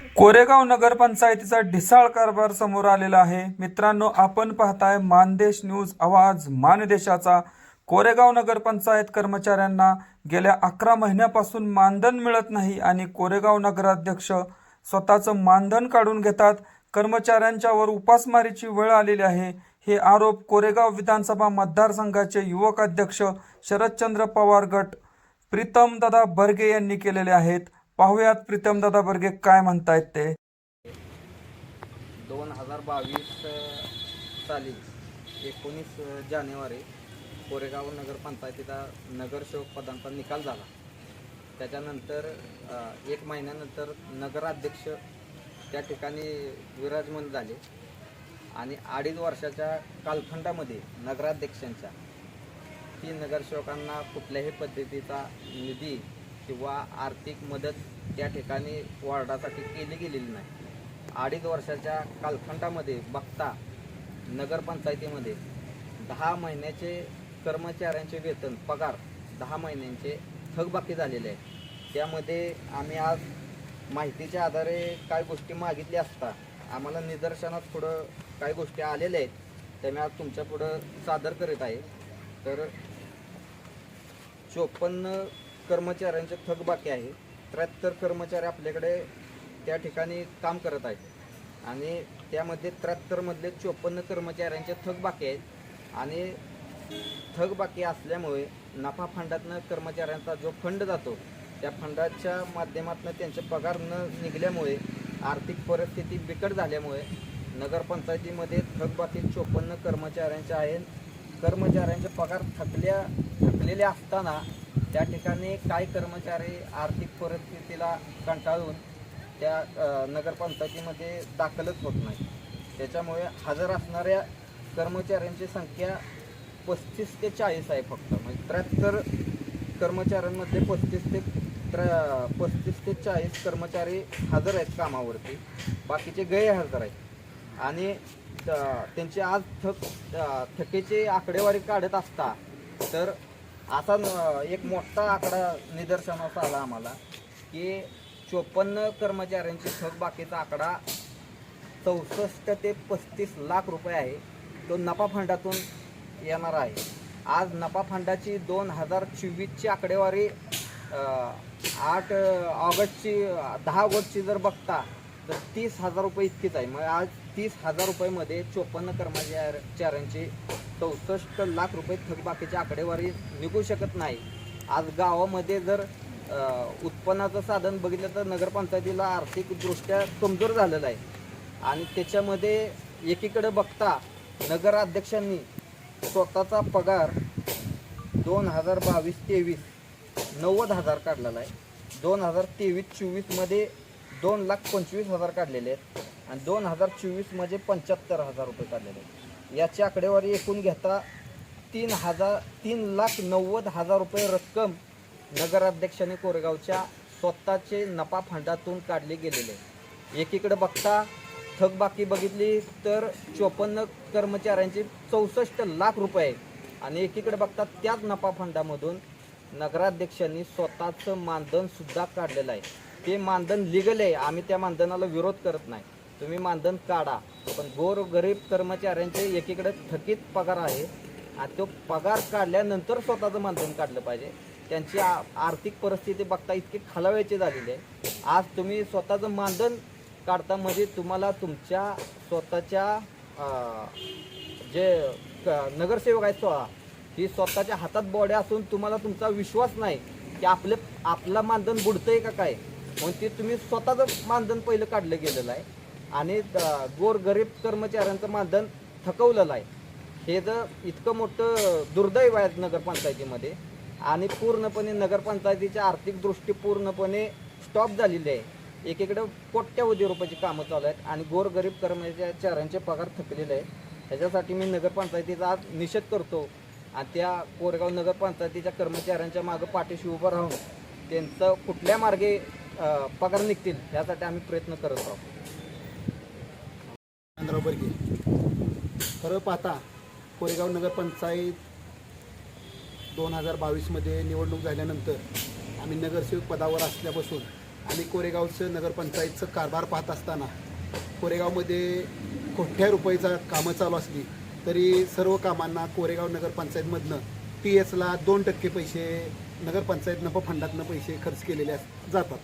कोरेगाव नगरपंचायतीचा ढिसाळ कारभार समोर आलेला आहे. मित्रांनो आपण पाहताय मानदेश न्यूज आवाज मानदेशाचा. कोरेगाव नगरपंचायत कर्मचाऱ्यांना गेल्या अकरा महिन्यापासून मानधन मिळत नाही आणि कोरेगाव नगराध्यक्ष स्वतःचं मानधन काढून घेतात. कर्मचाऱ्यांच्यावर उपासमारीची वेळ आलेली आहे. हे आरोप कोरेगाव विधानसभा मतदारसंघाचे युवक अध्यक्ष शरदचंद्र पवार गट प्रीतमदादा बर्गे यांनी केलेले आहेत. पाहूयात प्रीतमदादा बर्गे काय म्हणतायत ते. दोन हजार बावीस साली एकोणीस जानेवारी कोरेगाव नगरपंचायतीचा नगरसेवक पदांचा निकाल झाला. त्याच्यानंतर एक महिन्यानंतर नगराध्यक्ष त्या ठिकाणी विराजमान झाले आणि अडीच वर्षाच्या कालखंडामध्ये नगराध्यक्षांच्या ती नगरसेवकांना कुठल्याही पद्धतीचा निधी किंवा आर्थिक मदत त्या ठिकाणी वॉर्डासाठी केली गेलेली नाही. अडीच वर्षाच्या कालखंडामध्ये बघता नगरपंचायतीमध्ये दहा महिन्याचे कर्मचाऱ्यांचे वेतन पगार दहा महिन्यांचे थकबाकी झालेले आहे. त्यामध्ये आम्ही आज माहितीच्या आधारे काय गोष्टी मागितल्या असता आम्हाला निदर्शनात पुढं काही गोष्टी आलेल्या आहेत त्या मी आज तुमच्या पुढं सादर करीत आहे. तर चोपन्न कर्मचाऱ्यांचे थकबाकी आहे. त्र्याहत्तर कर्मचारी आपल्याकडे त्या ठिकाणी काम करत आहेत. आणि त्यामध्ये त्र्याहत्तरमधले चोपन्न कर्मचाऱ्यांचे थकबाकी आहेत. आणि थकबाकी असल्यामुळे नफा फंडातनं कर्मचाऱ्यांचा जो फंड जातो त्या फंडाच्या माध्यमातून त्यांचे पगार न निघल्यामुळे आर्थिक परिस्थिती बिकट झाल्यामुळे नगरपंचायतीमध्ये थकबाकी चोपन्न कर्मचाऱ्यांचे आहेत. कर्मचाऱ्यांचे पगार थकल्या थकलेले असताना त्या ठिकाणी काही कर्मचारी आर्थिक परिस्थितीला कंटाळून त्या नगरपंचायतीमध्ये दाखलच होत नाही त्याच्यामुळे हजर असणाऱ्या कर्मचाऱ्यांची संख्या पस्तीस ते चाळीस आहे फक्त. म्हणजे त्र्याहत्तर कर्मचाऱ्यांमध्ये पस्तीस ते त्र्या पस्तीस ते चाळीस कर्मचारी हजर आहेत कामावरती. बाकीचे गैरहजर आहेत. आणि त्यांची आज थक थकेची आकडेवारी काढत असता तर असा न- एक मोठा आकडा निदर्शनास आला आम्हाला की चोपन्न कर्मचाऱ्यांची थकबाकीचा आकडा चौसष्ट ते पस्तीस लाख रुपये आहे. तो नफा फंडातून येणार आहे. आज नफा फंडाची दोन हजार चोवीसची आकडेवारी आठ ऑगस्टची दहा ऑगस्टची जर बघता तर तीस हजार रुपये इतकीच आहे. मग आज तीस हजार रुपयेमध्ये चोपन्न कर्मचाऱ्यांची चौसष्ट लाख रुपये थकबाकीची आकडेवारी निघू शकत नाही. आज गावामध्ये जर उत्पन्नाचं साधन बघितलं तर नगरपंचायतीला आर्थिकदृष्ट्या कमजोर झालेलं आहे. आणि त्याच्यामध्ये एकीकडे बघता नगराध्यक्षांनी स्वतःचा पगार दोन हजार बावीस तेवीस नव्वद हजार काढलेला आहे. दोन हजार तेवीस चोवीसमध्ये दोन लाख पंचवीस हजार काढलेले आहेत. आणि दोन हजार चोवीसमध्ये पंच्याहत्तर हजार रुपये काढलेले आहेत. याची आकडेवारी एकूण घेता तीन हजार तीन लाख नव्वद हजार रुपये रक्कम नगराध्यक्षांनी कोरेगावच्या स्वतःचे नफा फंडातून काढले गेलेले आहे. एकीकडे बघता थकबाकी बघितली तर चोपन्न कर्मचाऱ्यांचे चौसष्ट लाख रुपये. आणि एकीकडे बघता त्याच नफा फंडामधून नगराध्यक्षांनी स्वतःचं मानधनसुद्धा काढलेलं आहे. ते मानधन लिगल आहे आम्ही त्या मानधनाला विरोध करत नाही. तुम्ही मानधन काढा. पण गोर गरीब कर्मचाऱ्यांचे एकीकडे थकीत पगार आहे. आणि तो पगार काढल्यानंतर स्वतःचं मानधन काढलं पाहिजे. त्यांची आर्थिक परिस्थिती बघता इतकी खालावायची झालेली आहे. आज तुम्ही स्वतःचं मानधन काढता म्हणजे तुम्हाला तुमच्या स्वतःच्या जे क- नगरसेवक आहेत स्वतः ही स्वतःच्या हातात बॉडी असून तुम्हाला तुमचा विश्वास नाही की आपले आपला मानधन बुडतंय का काय? म्हणून ते तुम्ही स्वतःचं मानधन पहिलं काढलं गेलेलं आहे. आणि गोर गरीब कर्मचाऱ्यांचं मानधन थकवलेलं आहे. हे जर इतकं मोठं दुर्दैव आहे नगरपंचायतीमध्ये आणि पूर्णपणे नगरपंचायतीच्या आर्थिक दृष्टी पूर्णपणे स्टॉप झालेली आहे. एकीकडे कोट्यावधी रुपयाची कामं चालू आहेत आणि गोरगरीब कर्मचाऱ्यांचे पगार थकलेले आहेत. ह्याच्यासाठी मी नगरपंचायतीचा आज निषेध करतो आणि त्या कोरेगाव नगरपंचायतीच्या कर्मचाऱ्यांच्या मागं पाठीशी उभं राहून त्यांचं कुठल्या मार्गे पगार निघतील यासाठी आम्ही प्रयत्न करत आहोत. चंद्रराव बर्गे खरं पाहता कोरेगाव नगरपंचायत दोन हजार बावीसमध्ये निवडणूक झाल्यानंतर आम्ही नगरसेवक पदावर असल्यापासून आणि कोरेगावचं नगरपंचायतचं कारभार पाहत असताना कोरेगावमध्ये कोठ्या रुपयाचा कामं चालू असली तरी सर्व कामांना कोरेगाव नगरपंचायतमधनं पी एसला दोन टक्के पैसे नगरपंचायत नफा फंडातनं पैसे खर्च केलेले अस- जातात.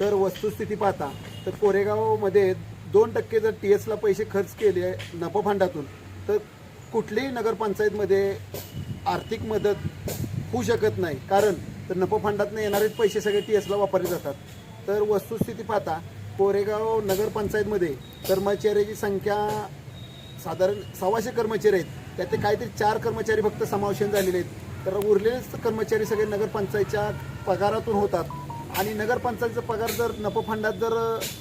तर वस्तुस्थिती पाहता तर कोरेगावमध्ये दोन टक्के जर टी एसला पैसे खर्च केले नफा फंडातून तर कुठलीही नगरपंचायतमध्ये आर्थिक मदत होऊ शकत नाही. कारण तर नफा फंडातनं येणारे पैसे सगळे टी एसला वापरले जातात. तर वस्तुस्थिती पाहता कोरेगाव नगरपंचायतमध्ये कर्मचाऱ्याची संख्या साधारण सव्वाशे कर्मचारी आहेत. त्यातले काहीतरी चार कर्मचारी फक्त समावेशन झालेले आहेत. तर उरलेलेच कर्मचारी सगळे नगरपंचायतच्या पगारातून होतात. आणि नगरपंचायतचा पगार जर नफो फंडात जर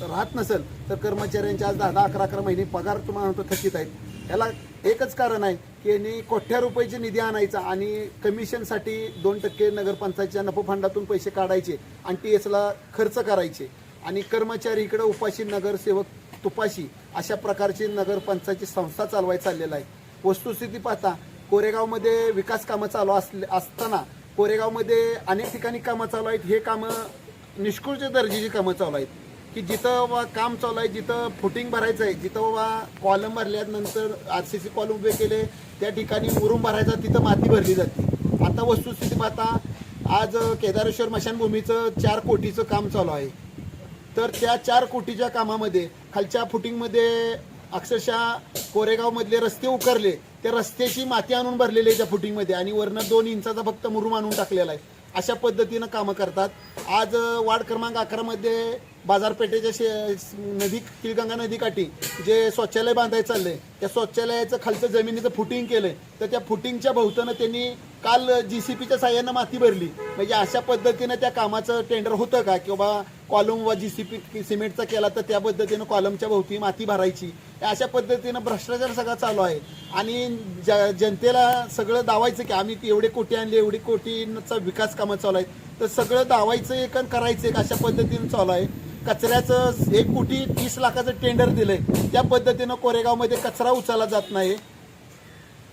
राहत नसेल तर कर्मचाऱ्यांच्या आज दहा दहा अकरा अकरा महिने पगार तुम्हाला म्हणतो थकीत आहेत. याला एकच कारण आहे की यांनी कोट्या रुपयाचे निधी आणायचा आणि कमिशनसाठी दोन टक्के नगरपंचायतच्या नफो फंडातून पैसे काढायचे आणि टी एसला खर्च करायचे. आणि कर्मचारी इकडे उपाशी नगरसेवक तुपाशी अशा प्रकारची नगरपंचायतची संस्था चालवायला चाललेला आहे. वस्तुस्थिती पाहता कोरेगावमध्ये विकास कामं चालू असले असताना कोरेगावमध्ये अनेक ठिकाणी कामं चालू आहेत. हे कामं निष्कुळच्या दर्जाची कामं चालू आहेत की जिथं बा काम चालू आहे जिथं फुटिंग भरायचं आहे जिथं बाबा कॉलम भरल्यानंतर आर सी सी कॉलम उभे केले त्या ठिकाणी मुरुम भरायचा तिथं माती भरली जाते. आता वस्तुस्थिती पाहता आज केदारेश्वर मशानभूमीचं चार कोटीचं काम चालू आहे. तर त्या चार कोटीच्या कामामध्ये खालच्या फुटिंगमध्ये अक्षरशः कोरेगावमधले रस्ते उकरले त्या रस्त्याची माती आणून भरलेली आहे त्या फुटिंगमध्ये आणि वरनं दोन इंचाचा फक्त मुरुम आणून टाकलेला आहे. अशा पद्धतीनं कामं करतात. आज वार्ड क्रमांक अकरामध्ये बाजारपेठेच्या शे नदी तिळगंगा नदीकाठी जे शौचालय बांधायचं चाललंय त्या शौचालयाचं खालचं जमिनीचं फुटिंग केलंय. तर त्या फुटिंगच्या भोवतानं त्यांनी काल जी सी पीच्या साह्यानं माती भरली. म्हणजे अशा पद्धतीनं त्या कामाचं टेंडर होतं का? किंवा कॉलम व जी सी पी सिमेंटचा केला तर त्या पद्धतीनं कॉलमच्या भोवती माती भरायची. अशा पद्धतीनं भ्रष्टाचार सगळा चालू आहे. आणि ज जनतेला सगळं दावायचं की आम्ही एवढे कोटी आणले एवढे कोटींचा विकास कामं चालू आहेत. तर सगळं दावायचं एक आणि करायचं एक अशा पद्धतीनं चालू आहे. कचऱ्याचं एक कोटी तीस लाखाचं टेंडर दिलंय. त्या पद्धतीनं कोरेगावमध्ये कचरा उचलला जात नाही.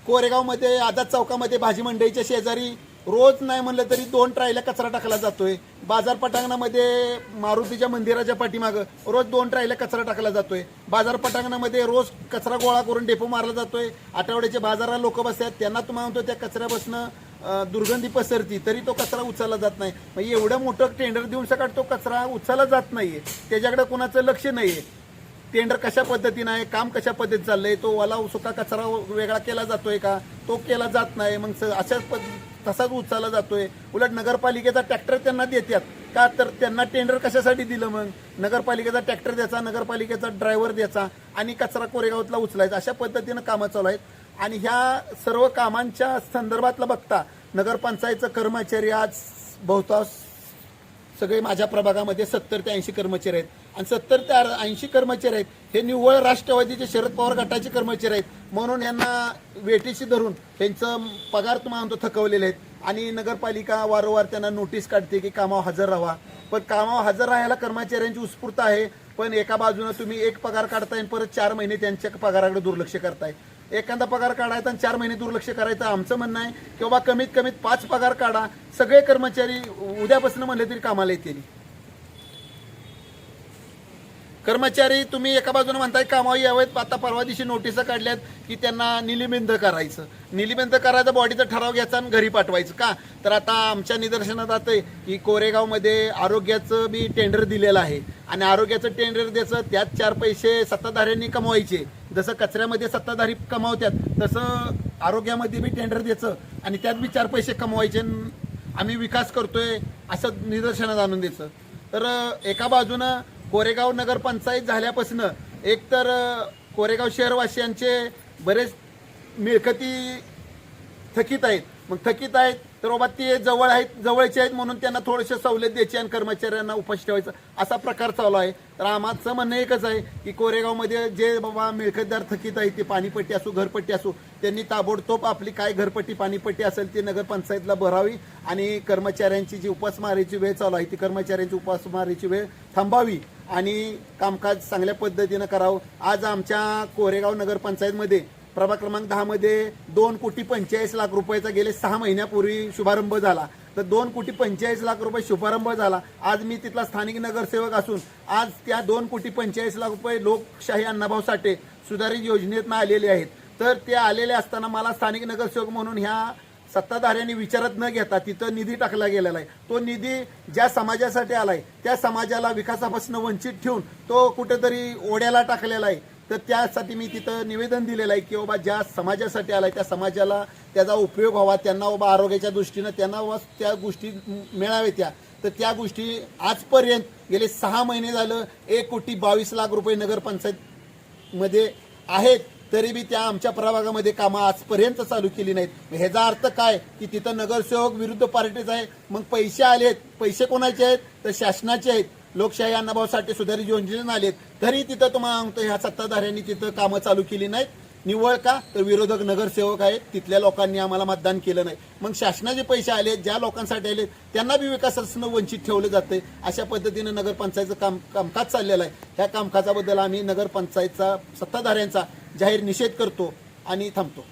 कोरेगावमध्ये आझाद चौकामध्ये भाजी मंडईच्या शेजारी रोज नाही म्हणलं तरी दोन ट्रायला कचरा टाकला जातोय. बाजार पटांगणामध्ये मारुतीच्या मंदिराच्या पाठीमागं रोज दोन ट्रायला कचरा टाकला जातोय. बाजार पटांगणामध्ये रोज कचरा गोळा करून डेपो मारला जातोय. आठवड्याच्या बाजारात लोक बसतात त्यांना तुम्हाला म्हणतो त्या कचऱ्यापासून दुर्गंधी पसरती तरी तो कचरा उचलला जात नाही. मग एवढं मोठं टेंडर देऊन सकाळ तो कचरा उचलला जात नाहीये. त्याच्याकडे कुणाचं लक्ष नाहीये. टेंडर कशा पद्धतीनं आहे काम कशा पद्धतीत चाललंय तो वाला सुका कचरा वेगळा केला जातोय का? तो केला जात नाही मग स- अशाच पद्ध- तसाच उचलला जातोय. उलट नगरपालिकेचा ट्रॅक्टर त्यांना देतात. का तर त्यांना टेंडर कशासाठी दिलं मग? नगरपालिकेचा ट्रॅक्टर द्यायचा नगरपालिकेचा ड्रायव्हर द्यायचा आणि कचरा कोरेगावातला उचलायचा. अशा पद्धतीनं कामं चालू आहेत. आणि ह्या सर्व कामांच्या संदर्भातलं बघता नगरपंचायतचं कर्मचारी आज बहुतांश सगळे माझ्या प्रभागामध्ये सत्तर ते ऐंशी कर्मचारी आहेत. आणि सत्तर ते ऐंशी कर्मचारी आहेत हे निव्वळ राष्ट्रवादीचे शरद पवार गटाचे कर्मचारी आहेत. म्हणून यांना वेटीशी धरून त्यांचं पगार तुम्हाला म्हणतो थकवलेले आहेत. आणि नगरपालिका वारंवार त्यांना नोटीस काढते की कामावर हजर राहा. पण कामावर हजर राहायला कर्मचाऱ्यांची उत्स्फूर्त आहे. पण एका बाजूनं तुम्ही एक पगार काढताय परत चार महिने त्यांच्या पगाराकडे दुर्लक्ष करताय. एखादा पगार काढायचा आणि चार महिने दुर्लक्ष करायचं आमचं म्हणणं आहे. किंवा कमीत कमीत पाच पगार काढा. सगळे कर्मचारी उद्यापासून म्हणले तरी कामाला येतील. कर्मचारी तुम्ही एका बाजूने म्हणताय कामावर यावेत आता परवा दिवशी नोटिसा काढल्यात की त्यांना निलिबंध करायचं. निलिबिंद करायचं बॉडीचा ठराव घ्यायचा आणि घरी पाठवायचं. का? तर आता आमच्या निदर्शनात आहे की कोरेगावमध्ये आरोग्याचं बी टेंडर दिलेलं आहे. आणि आरोग्याचं टेंडर द्यायचं त्यात चार पैसे सत्ताधाऱ्यांनी कमवायचे जसं कचऱ्यामध्ये सत्ताधारी कमावतात तसं आरोग्यामध्ये बी टेंडर द्यायचं आणि त्यात बी चार पैसे कमवायचे आणि आम्ही विकास करतोय असं निदर्शनात आणून द्यायचं. तर एका बाजूनं कोरेगाव नगरपंचायत झाल्यापासून एकतर कोरेगाव शहरवासियांचे बरेच मिळकती थकीत आहेत. मग थकीत आहेत तर बाबा ते जवळ आहेत जवळचे आहेत म्हणून त्यांना थोडेसे सवलत द्यायची आणि कर्मचाऱ्यांना उपास ठेवायचं. असा प्रकार चालू आहे. तर आमचं म्हणणं एकच आहे की कोरेगावमध्ये जे बाबा मिळकतदार थकीत आहेत ते पाणीपट्टी असो घरपट्टी असो त्यांनी ताबडतोब आपली काय घरपट्टी पाणीपट्टी असेल ती नगरपंचायतला भरावी आणि कर्मचाऱ्यांची जी उपासमारीची वेळ चालू आहे ती कर्मचाऱ्यांची उपासमारीची वेळ थांबावी आणि कामकाज चांगल्या पद्धतीनं करावं. आज आमच्या कोरेगाव नगरपंचायतमध्ये प्रभाग क्रमांक दहामध्ये दोन कोटी पंचेचाळीस लाख रुपयाचा गेले सहा महिन्यापूर्वी शुभारंभ झाला. तर दोन कोटी पंचेचाळीस लाख रुपये शुभारंभ झाला. आज मी तिथला स्थानिक नगरसेवक असून आज त्या दोन कोटी पंचेचाळीस लाख रुपये लोकशाही अण्णाभाऊ साठे सुधारित योजनेतनं आलेले आहेत. तर ते आलेले असताना मला स्थानिक नगरसेवक म्हणून ह्या सत्ताधाऱ्यांनी विचारात न घेता तिथं निधी टाकला गेलेला आहे. तो निधी ज्या समाजासाठी आलाय त्या समाजाला विकासापासून वंचित ठेवून तो कुठेतरी ओढ्याला टाकलेला आहे. तर त्यासाठी मी तिथं निवेदन दिलेलं आहे की बाबा ज्या समाजासाठी आलाय त्या समाजाला त्याचा उपयोग व्हावा त्यांना बाबा आरोग्याच्या दृष्टीनं त्यांना बाबा त्या गोष्टी मिळाव्या त्या. तर त्या गोष्टी आजपर्यंत गेले सहा महिने झालं एक कोटी बावीस लाख रुपये नगरपंचायतमध्ये आहेत तरी बी त्या आमच्या प्रभागामध्ये कामं आजपर्यंत चालू केली नाहीत. ह्याचा अर्थ काय? की तिथं नगरसेवक विरुद्ध पार्टीचा आहे मग पैसे आलेत. पैसे कोणाचे आहेत? तर शासनाचे आहेत. लोकशाही अण्णाभाऊ साठे सुधारित योजनेनं आलेत. तरी तिथं तुम्हाला सांगतो ह्या सत्ताधाऱ्यांनी तिथं कामं चालू केली नाहीत. निव्वळ का? तर विरोधक नगरसेवक आहेत. तिथल्या लोकांनी आम्हाला मतदान केलं नाही. मग शासनाचे पैसे आले ज्या लोकांसाठी आले त्यांना बी विकासापासून वंचित ठेवलं जाते अशा पद्धतीनं नगरपंचायतचं काम कामकाज चाललेलं आहे. ह्या कामकाजाबद्दल आम्ही नगरपंचायतचा सत्ताधाऱ्यांचा जाहीर निषेध करतो आणि थांबतो.